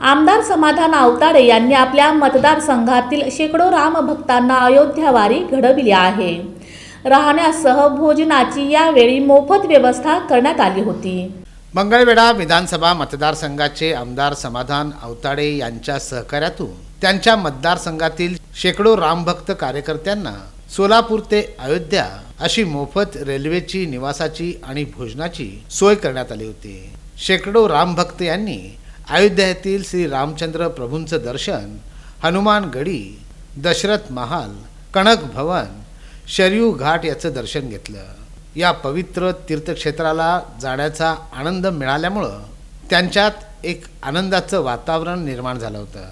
आमदार समाधान आवताडे यांनी आपल्या मतदारसंघातील शेकडो रामभक्तांना अयोध्यावारी घडविली आहे. राहण्यासह भोजनाची यावेळी मोफत व्यवस्था करण्यात आली होती. मंगळवेढा विधानसभा मतदारसंघाचे आमदार समाधान आवताडे यांच्या सहकार्यातून त्यांच्या मतदारसंघातील शेकडो रामभक्त कार्यकर्त्यांना सोलापूर ते अयोध्या अशी मोफत रेल्वेची निवासाची आणि भोजनाची सोय करण्यात आली होती. शेकडो रामभक्त यांनी अयोध्यातील श्री रामचंद्र प्रभूंचं दर्शन हनुमान गडी दशरथ महाल कणक भवन शरयू घाट याचं दर्शन घेतलं. या पवित्र तीर्थक्षेत्राला जाण्याचा आनंद मिळाल्यामुळं त्यांच्यात एक आनंदाचं वातावरण निर्माण झालं होतं.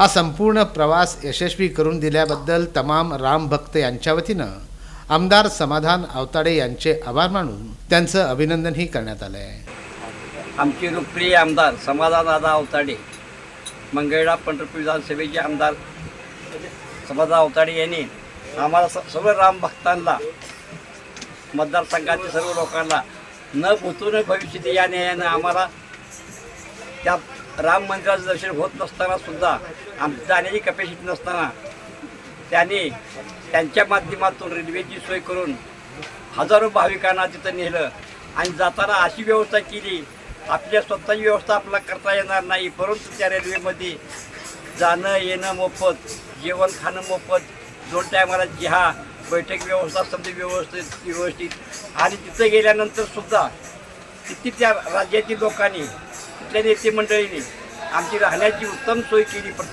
हा संपूर्ण प्रवास यशस्वी करून दिल्याबद्दल तमाम राम भक्त यांच्या वतीनं आमदार समाधान आवताडे यांचे आभार मानून त्यांचं अभिनंदनही करण्यात आलं आहे आमचे लोकप्रिय आमदार समाधानदादा अवताडे मंगळा पंढरपूर विधानसभेचे आमदार समाधान अवताडे यांनी आम्हाला स सर्व राम भक्तांना मतदारसंघातील सर्व लोकांना न भूतून भविष्य या न्यायानं आम्हाला त्या राम मंदिराचं दर्शन होत नसताना सुद्धा आमची जाण्याची कपॅसिटी नसताना त्यांनी त्यांच्या माध्यमातून रेल्वेची सोय करून हजारो भाविकांना तिथं नेलं आणि जाताना अशी व्यवस्था केली आपल्या स्वतःची व्यवस्था आपल्याला करता येणार नाही परंतु त्या रेल्वेमध्ये जाणं येणं मोफत जेवण खाणं मोफत दोन टायमाला जिहा बैठक व्यवस्था समजा व्यवस्थित व्यवस्थित. आणि तिथं गेल्यानंतर सुद्धा किती त्या राज्यातील लोकांनी कुठल्या नेते मंडळीने आमची राहण्याची उत्तम सोय केली प्रत्येक